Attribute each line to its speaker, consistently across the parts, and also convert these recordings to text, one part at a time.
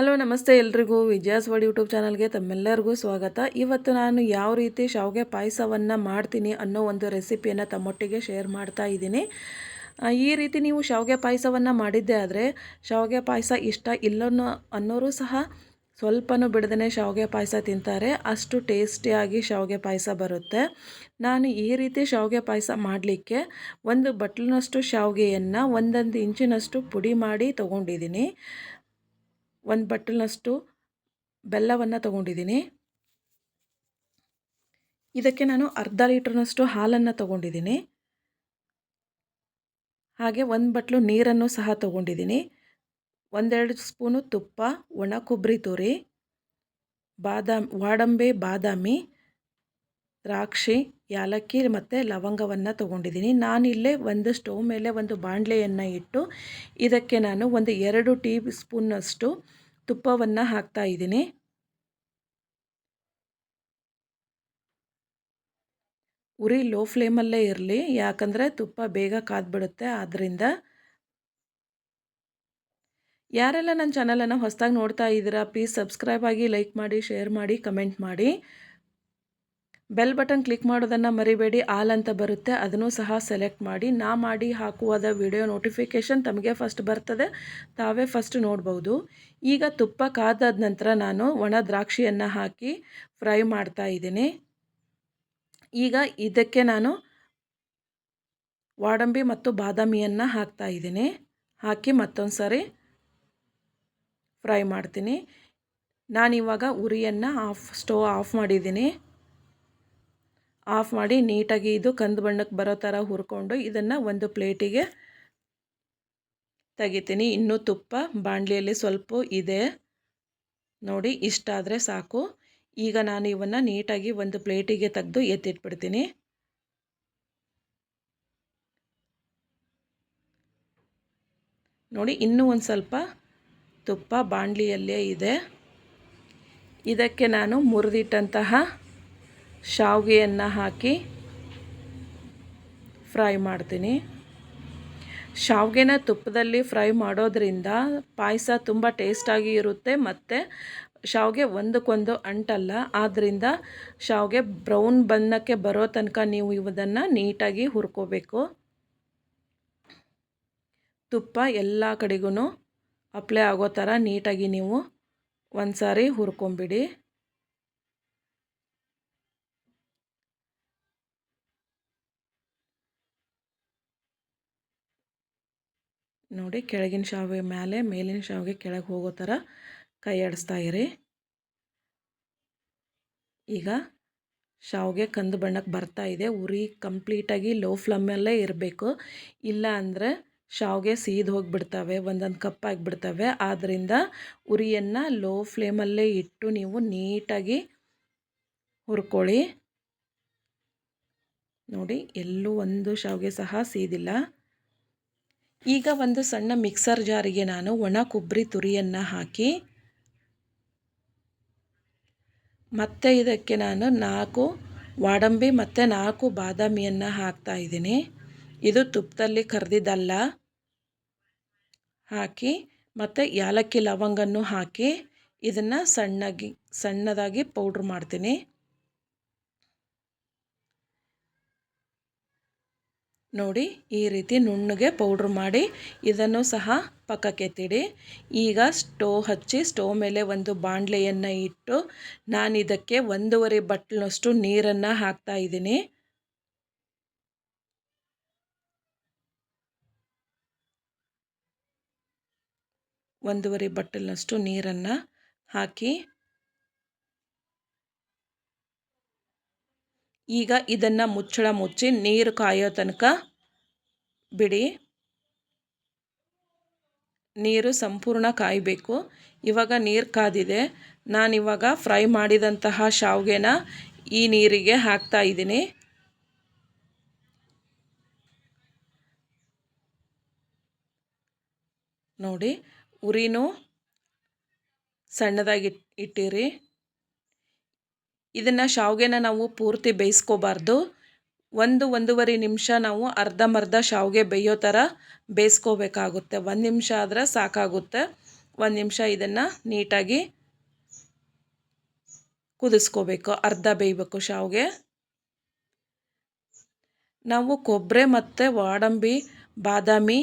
Speaker 1: Hello, ನಮಸ್ತೆ ಎಲ್ರಿಗೂ. ವಿಜಯಾಸ್ word YouTube ಚಾನಲ್ಗೆ ತಮ್ಮೆಲ್ಲರಿಗೂ ಸ್ವಾಗತ. ಇವತ್ತು ನಾನು ಯಾವ ರೀತಿ ಶಾವಿಗೆ ಪಾಯಸವನ್ನು ಮಾಡ್ತೀನಿ ಅನ್ನೋ ಒಂದು ರೆಸಿಪಿಯನ್ನು ತಮ್ಮೊಟ್ಟಿಗೆ ಶೇರ್ ಮಾಡ್ತಾ ಇದ್ದೀನಿ. ಈ ರೀತಿ ನೀವು ಶಾವಿಗೆ ಪಾಯಸವನ್ನು ಮಾಡಿದ್ದೆ ಆದರೆ ಶಾವಿಗೆ ಪಾಯಸ ಇಷ್ಟ ಇಲ್ಲನೋ ಅನ್ನೋರು ಸಹ ಸ್ವಲ್ಪನೂ ಬಿಡದೇ ಶಾವಿಗೆ ಪಾಯಸ ತಿಂತಾರೆ. ಅಷ್ಟು ಟೇಸ್ಟಿಯಾಗಿ ಶಾವಿಗೆ ಪಾಯಸ ಬರುತ್ತೆ. ನಾನು ಈ ರೀತಿ ಶಾವಿಗೆ ಪಾಯಸ ಮಾಡಲಿಕ್ಕೆ ಒಂದು ಬಟ್ಲಿನಷ್ಟು ಶಾವಿಗೆಯನ್ನು ಒಂದೊಂದು ಇಂಚಿನಷ್ಟು ಪುಡಿ ಮಾಡಿ ತೊಗೊಂಡಿದ್ದೀನಿ. ಒಂದು ಬಟ್ಟಲಿನಷ್ಟು ಬೆಲ್ಲವನ್ನು ತಗೊಂಡಿದ್ದೀನಿ. ಇದಕ್ಕೆ ನಾನು ಅರ್ಧ ಲೀಟ್ರ್ನಷ್ಟು ಹಾಲನ್ನು ತಗೊಂಡಿದ್ದೀನಿ. ಹಾಗೆ ಒಂದು ಬಟ್ಲು ನೀರನ್ನು ಸಹ ತಗೊಂಡಿದ್ದೀನಿ. ಒಂದೆರಡು ಸ್ಪೂನು ತುಪ್ಪ, ಒಣ ಕೊಬ್ಬರಿ ತುರಿ, ಬಾದಾಮ್, ವಾಡಂಬೆ, ಬಾದಾಮಿ, ದ್ರಾಕ್ಷಿ, ಯಾಲಕ್ಕಿ ಮತ್ತು ಲವಂಗವನ್ನು ತೊಗೊಂಡಿದ್ದೀನಿ. ನಾನಿಲ್ಲೇ ಒಂದು ಸ್ಟವ್ ಮೇಲೆ ಒಂದು ಬಾಣಲೆಯನ್ನು ಇಟ್ಟು ಇದಕ್ಕೆ ನಾನು ಒಂದು ಎರಡು ಟೀ ಸ್ಪೂನ್ನಷ್ಟು ತುಪ್ಪವನ್ನು ಹಾಕ್ತಾ ಇದ್ದೀನಿ. ಉರಿ ಲೋ ಫ್ಲೇಮಲ್ಲೇ ಇರಲಿ, ಯಾಕಂದರೆ ತುಪ್ಪ ಬೇಗ ಕಾದ್ಬಿಡುತ್ತೆ ಆದ್ದರಿಂದ ಯಾರೆಲ್ಲ ನನ್ನ ಚಾನಲನ್ನು ಹೊಸದಾಗಿ ನೋಡ್ತಾ ಇದ್ದೀರಾ ಪ್ಲೀಸ್ ಸಬ್ಸ್ಕ್ರೈಬ್ ಆಗಿ ಲೈಕ್ ಮಾಡಿ ಶೇರ್ ಮಾಡಿ ಕಮೆಂಟ್ ಮಾಡಿ. ಬೆಲ್ ಬಟನ್ ಕ್ಲಿಕ್ ಮಾಡೋದನ್ನು ಮರಿಬೇಡಿ, ಆಲ್ ಅಂತ ಬರುತ್ತೆ. ಅದನ್ನು ಸಹ ಸೆಲೆಕ್ಟ್ ಮಾಡಿ, ನಾ ಮಾಡಿ ಹಾಕುವಾದ ವಿಡಿಯೋ ನೋಟಿಫಿಕೇಷನ್ ತಮಗೆ ಫಸ್ಟ್ ಬರ್ತದೆ. ತಾವೇ ಫಸ್ಟ್ ನೋಡ್ಬೋದು. ಈಗ ತುಪ್ಪ ಕಾದಾದ ನಂತರ ನಾನು ಒಣ ದ್ರಾಕ್ಷಿಯನ್ನು ಹಾಕಿ ಫ್ರೈ ಮಾಡ್ತಾ ಇದ್ದೀನಿ. ಈಗ ಇದಕ್ಕೆ ನಾನು ವಾಡಂಬಿ ಮತ್ತು ಬಾದಾಮಿಯನ್ನು ಹಾಕ್ತಾ ಇದ್ದೀನಿ. ಹಾಕಿ ಮತ್ತೊಂದು ಸಾರಿ ಫ್ರೈ ಮಾಡ್ತೀನಿ. ನಾನಿವಾಗ ಉರಿಯನ್ನು ಆಫ್ ಸ್ಟೋವ್ ಆಫ್ ಮಾಡಿದ್ದೀನಿ. ಆಫ್ ಮಾಡಿ ನೀಟಾಗಿ ಇದು ಕಂದು ಬಣ್ಣಕ್ಕೆ ಬರೋ ಥರ ಹುರ್ಕೊಂಡು ಇದನ್ನು ಒಂದು ಪ್ಲೇಟಿಗೆ ತೆಗಿತೀನಿ. ಇನ್ನೂ ತುಪ್ಪ ಬಾಣಲಿಯಲ್ಲಿ ಸ್ವಲ್ಪ ಇದೆ. ನೋಡಿ ಇಷ್ಟಾದರೆ ಸಾಕು. ಈಗ ನಾನು ಇವನ್ನು ನೀಟಾಗಿ ಒಂದು ಪ್ಲೇಟಿಗೆ ತೆಗೆದು ಎತ್ತಿಟ್ಬಿಡ್ತೀನಿ. ನೋಡಿ, ಇನ್ನೂ ಒಂದು ಸ್ವಲ್ಪ ತುಪ್ಪ ಬಾಣಲಿಯಲ್ಲೇ ಇದೆ. ಇದಕ್ಕೆ ನಾನು ಮುರಿದಿಟ್ಟಂತಹ ಶಾವಿಗೆಯನ್ನು ಹಾಕಿ ಫ್ರೈ ಮಾಡ್ತೀನಿ. ಶಾವಿಗೆನ ತುಪ್ಪದಲ್ಲಿ ಫ್ರೈ ಮಾಡೋದ್ರಿಂದ ಪಾಯಸ ತುಂಬ ಟೇಸ್ಟಾಗಿ ಇರುತ್ತೆ ಮತ್ತು ಶಾವಿಗೆ ಒಂದಕ್ಕೊಂದು ಅಂಟಲ್ಲ ಆದ್ದರಿಂದ ಶಾವಿಗೆ ಬ್ರೌನ್ ಬಣ್ಣಕ್ಕೆ ಬರೋ ತನಕ ನೀವು ಇವುದನ್ನು ನೀಟಾಗಿ ಹುರ್ಕೋಬೇಕು. ತುಪ್ಪ ಎಲ್ಲ ಕಡೆಗೂ ಅಪ್ಲೈ ಆಗೋ ಥರ ನೀಟಾಗಿ ನೀವು ಒಂದು ಸಾರಿ ಹುರ್ಕೊಂಬಿಡಿ. ನೋಡಿ ಕೆಳಗಿನ ಶಾವಿಗೆ ಮೇಲೆ ಮೇಲಿನ ಶಾವಿಗೆ ಕೆಳಗೆ ಹೋಗೋ ಥರ ಕೈ ಆಡಿಸ್ತಾ ಇರಿ. ಈಗ ಶಾವಿಗೆ ಕಂದು ಬಣ್ಣಕ್ಕೆ ಬರ್ತಾ ಇದೆ. ಉರಿ ಕಂಪ್ಲೀಟಾಗಿ ಲೋ ಫ್ಲಮ್ಮಲ್ಲೇ ಇರಬೇಕು. ಇಲ್ಲ ಅಂದರೆ ಶಾವಿಗೆ ಸೀದು ಹೋಗಿಬಿಡ್ತವೆ, ಒಂದೊಂದು ಕಪ್ಪಾಗಿಬಿಡ್ತವೆ ಆದ್ದರಿಂದ ಉರಿಯನ್ನು ಲೋ ಫ್ಲೇಮಲ್ಲೇ ಇಟ್ಟು ನೀವು ನೀಟಾಗಿ ಹುರ್ಕೊಳ್ಳಿ. ನೋಡಿ ಎಲ್ಲೂ ಒಂದು ಶಾವಿಗೆ ಸಹ ಸೀದಿಲ್ಲ. ಈಗ ಒಂದು ಸಣ್ಣ ಮಿಕ್ಸರ್ ಜಾರಿಗೆ ನಾನು ಒಣ ಕೊಬ್ಬರಿ ತುರಿಯನ್ನು ಹಾಕಿ, ಮತ್ತೆ ಇದಕ್ಕೆ ನಾನು ನಾಲ್ಕು ವಾಡಂಬಿ ಮತ್ತು ನಾಲ್ಕು ಬಾದಾಮಿಯನ್ನು ಹಾಕ್ತಾ ಇದ್ದೀನಿ. ಇದು ತುಪ್ಪದಲ್ಲಿ ಕರೆದಿದ್ದಲ್ಲ. ಹಾಕಿ ಮತ್ತು ಏಲಕ್ಕಿ ಲವಂಗನ್ನು ಹಾಕಿ ಇದನ್ನು ಸಣ್ಣಗಿ, ಸಣ್ಣದಾಗಿ ಪೌಡ್ರ್ ಮಾಡ್ತೀನಿ. ನೋಡಿ ಈ ರೀತಿ ನುಣ್ಣಗೆ ಪೌಡ್ರ್ ಮಾಡಿ ಇದನ್ನು ಸಹ ಪಕ್ಕಕ್ಕೆ ತಿಡಿ ಈಗ ಸ್ಟೋವ್ ಹಚ್ಚಿ ಸ್ಟೋವ್ ಮೇಲೆ ಒಂದು ಬಾಣಲೆಯನ್ನು ಇಟ್ಟು ನಾನು ಇದಕ್ಕೆ ಒಂದೂವರೆ ಬಟ್ಲಿನಷ್ಟು ನೀರನ್ನು ಹಾಕ್ತಾ ಇದ್ದೀನಿ. ಒಂದೂವರೆ ಬಟ್ಟಲಿನಷ್ಟು ನೀರನ್ನು ಹಾಕಿ ಈಗ ಇದನ್ನು ಮುಚ್ಚಳ ಮುಚ್ಚಿ ನೀರು ಕಾಯೋ ತನಕ ಬಿಡಿ. ನೀರು ಸಂಪೂರ್ಣ ಕಾಯಬೇಕು. ಇವಾಗ ನೀರು ಕಾದಿದೆ. ನಾನಿವಾಗ ಫ್ರೈ ಮಾಡಿದಂತಹ ಶಾವಿಗೆನ ಈ ನೀರಿಗೆ ಹಾಕ್ತಾ ಇದ್ದೀನಿ. ನೋಡಿ, ಉರಿನೂ ಸಣ್ಣದಾಗಿ ಇಟ್ಟಿರಿ. ಇದನ್ನು ಶಾವಿಗೆನ ನಾವು ಪೂರ್ತಿ ಬೇಯಿಸ್ಕೋಬಾರ್ದು. ಒಂದು ಒಂದೂವರೆ ನಿಮಿಷ ನಾವು ಅರ್ಧಮರ್ಧ ಶಾವಿಗೆ ಬೇಯೋ ಥರ ಬೇಯಿಸ್ಕೋಬೇಕಾಗುತ್ತೆ. ಒಂದು ನಿಮಿಷ ಆದರೆ ಸಾಕಾಗುತ್ತೆ. ಒಂದು ನಿಮಿಷ ಇದನ್ನು ನೀಟಾಗಿ ಕುದಿಸ್ಕೋಬೇಕು. ಅರ್ಧ ಬೇಯಬೇಕು ಶಾವಿಗೆ. ನಾವು ಕೊಬ್ಬರಿ ಮತ್ತು ವಾಡಂಬಿ, ಬಾದಾಮಿ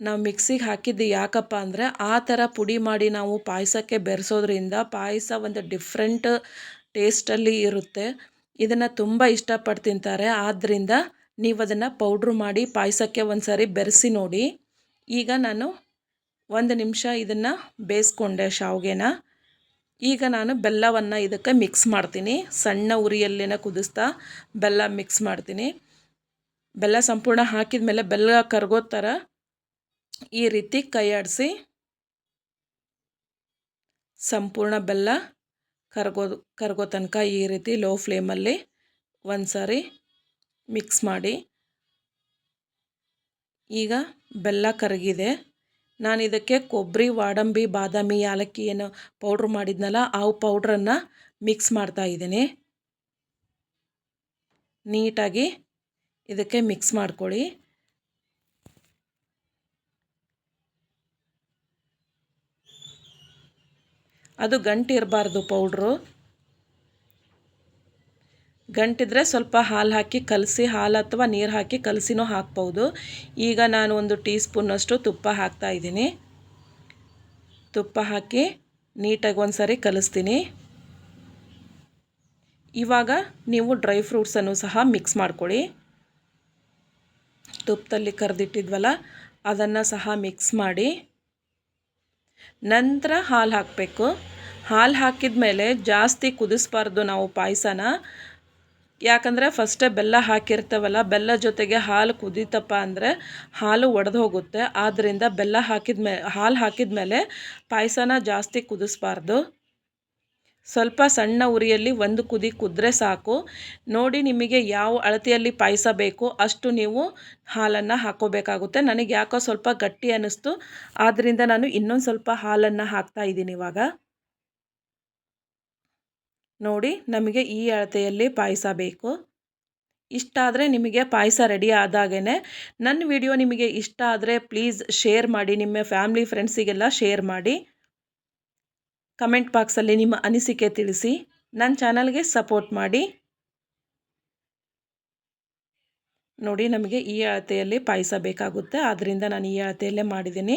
Speaker 1: ನಾವು ಮಿಕ್ಸಿಗೆ ಹಾಕಿದ್ದು ಯಾಕಪ್ಪ ಅಂದರೆ ಆ ಥರ ಪುಡಿ ಮಾಡಿ ನಾವು ಪಾಯಸಕ್ಕೆ ಬೆರೆಸೋದ್ರಿಂದ ಪಾಯಸ ಒಂದು ಡಿಫ್ರೆಂಟ್ ಟೇಸ್ಟಲ್ಲಿ ಇರುತ್ತೆ. ಇದನ್ನು ತುಂಬ ಇಷ್ಟಪಟ್ಟು ತಿಂತಾರೆ ಆದ್ದರಿಂದ ನೀವು ಅದನ್ನು ಪೌಡ್ರು ಮಾಡಿ ಪಾಯಸಕ್ಕೆ ಒಂದು ಸಾರಿ ಬೆರೆಸಿ ನೋಡಿ. ಈಗ ನಾನು ಒಂದು ನಿಮಿಷ ಇದನ್ನು ಬೇಯಿಸ್ಕೊಂಡೆ ಶಾವಿಗೆನ. ಈಗ ನಾನು ಬೆಲ್ಲವನ್ನು ಇದಕ್ಕೆ ಮಿಕ್ಸ್ ಮಾಡ್ತೀನಿ. ಸಣ್ಣ ಉರಿಯಲ್ಲೇನ ಕುದಿಸ್ತಾ ಬೆಲ್ಲ ಮಿಕ್ಸ್ ಮಾಡ್ತೀನಿ. ಬೆಲ್ಲ ಸಂಪೂರ್ಣ ಹಾಕಿದ ಮೇಲೆ ಬೆಲ್ಲ ಕರಗೋ ಥರ ಈ ರೀತಿ ಕೈ ಆಡಿಸಿ ಸಂಪೂರ್ಣ ಬೆಲ್ಲ ಕರಗೋದು ಕರಗೋ ತನಕ ಈ ರೀತಿ ಲೋ ಫ್ಲೇಮಲ್ಲಿ ಒಂದು ಸಾರಿ ಮಿಕ್ಸ್ ಮಾಡಿ. ಈಗ ಬೆಲ್ಲ ಕರಗಿದೆ. ನಾನು ಇದಕ್ಕೆ ಕೊಬ್ಬರಿ, ವಾಡಂಬಿ, ಬಾದಾಮಿ, ಯಾಲಕ್ಕಿ ಏನು ಪೌಡ್ರ್ ಮಾಡಿದ್ನಲ್ಲ ಆ ಪೌಡ್ರನ್ನು ಮಿಕ್ಸ್ ಮಾಡ್ತಾ ಇದ್ದೀನಿ. ನೀಟಾಗಿ ಇದಕ್ಕೆ ಮಿಕ್ಸ್ ಮಾಡ್ಕೊಳ್ಳಿ. ಅದು ಗಂಟು ಇರಬಾರ್ದು ಪೌಡ್ರು. ಗಂಟಿದ್ರೆ ಸ್ವಲ್ಪ ಹಾಲು ಹಾಕಿ ಕಲಸಿ, ಹಾಲು ಅಥವಾ ನೀರು ಹಾಕಿ ಕಲಸಿನೂ ಹಾಕ್ಬೋದು. ಈಗ ನಾನು ಒಂದು ಟೀ ಸ್ಪೂನಷ್ಟು ತುಪ್ಪ ಹಾಕ್ತಾ ಇದ್ದೀನಿ. ತುಪ್ಪ ಹಾಕಿ ನೀಟಾಗಿ ಒಂದು ಸಾರಿ ಕಲಿಸ್ತೀನಿ. ಇವಾಗ ನೀವು ಡ್ರೈ ಫ್ರೂಟ್ಸನ್ನು ಸಹ ಮಿಕ್ಸ್ ಮಾಡ್ಕೊಳ್ಳಿ. ತುಪ್ಪದಲ್ಲಿ ಕರೆದಿಟ್ಟಿದ್ವಲ್ಲ, ಅದನ್ನು ಸಹ ಮಿಕ್ಸ್ ಮಾಡಿ. ನಂತರ ಹಾಲು ಹಾಕಬೇಕು. ಹಾಲು ಹಾಕಿದ ಮೇಲೆ ಜಾಸ್ತಿ ಕುದಿಸ್ಬಾರ್ದು ನಾವು ಪಾಯಸನ. ಯಾಕಂದರೆ ಫಸ್ಟೇ ಬೆಲ್ಲ ಹಾಕಿರ್ತವಲ್ಲ, ಬೆಲ್ಲ ಜೊತೆಗೆ ಹಾಲು ಕುದೀತಪ್ಪ ಅಂದರೆ ಹಾಲು ಒಡೆದು ಹೋಗುತ್ತೆ. ಆದ್ದರಿಂದ ಬೆಲ್ಲ ಹಾಕಿದ ಮೇ ಹಾಲು ಹಾಕಿದ ಮೇಲೆ ಪಾಯಸನ ಜಾಸ್ತಿ ಕುದಿಸ್ಬಾರ್ದು. ಸ್ವಲ್ಪ ಸಣ್ಣ ಉರಿಯಲ್ಲಿ ಒಂದು ಕುದಿ ಕುದ್ರೆ ಸಾಕು. ನೋಡಿ ನಿಮಗೆ ಯಾವ ಅಳತೆಯಲ್ಲಿ ಪಾಯಸ ಬೇಕು, ಅಷ್ಟು ನೀವು ಹಾಲನ್ನು ಹಾಕೋಬೇಕಾಗುತ್ತೆ. ನನಗೆ ಯಾಕೋ ಸ್ವಲ್ಪ ಗಟ್ಟಿ ಅನ್ನಿಸ್ತು. ಆದ್ದರಿಂದ ನಾನು ಇನ್ನೊಂದು ಸ್ವಲ್ಪ ಹಾಲನ್ನು ಹಾಕ್ತಾ ಇದ್ದೀನಿ ಇವಾಗ. ನೋಡಿ ನಮಗೆ ಈ ಅಳತೆಯಲ್ಲಿ ಪಾಯಸ ಬೇಕು. ಇಷ್ಟ ಆದರೆ ನಿಮಗೆ ಪಾಯಸ ರೆಡಿ ಆದಾಗೇ ನನ್ನ ವಿಡಿಯೋ ನಿಮಗೆ ಇಷ್ಟ ಆದರೆ ಪ್ಲೀಸ್ ಶೇರ್ ಮಾಡಿ, ನಿಮ್ಮ ಫ್ಯಾಮ್ಲಿ, ಫ್ರೆಂಡ್ಸಿಗೆಲ್ಲ ಶೇರ್ ಮಾಡಿ. ಕಮೆಂಟ್ ಬಾಕ್ಸಲ್ಲಿ ನಿಮ್ಮ ಅನಿಸಿಕೆ ತಿಳಿಸಿ. ನನ್ನ ಚಾನಲ್ಗೆ ಸಪೋರ್ಟ್ ಮಾಡಿ. ನೋಡಿ ನಮಗೆ ಈ ಅಳತೆಯಲ್ಲಿ ಪಾಯಸ ಬೇಕಾಗುತ್ತೆ. ಆದ್ದರಿಂದ ನಾನು ಈ ಅಳತೆಯಲ್ಲೇ ಮಾಡಿದ್ದೀನಿ.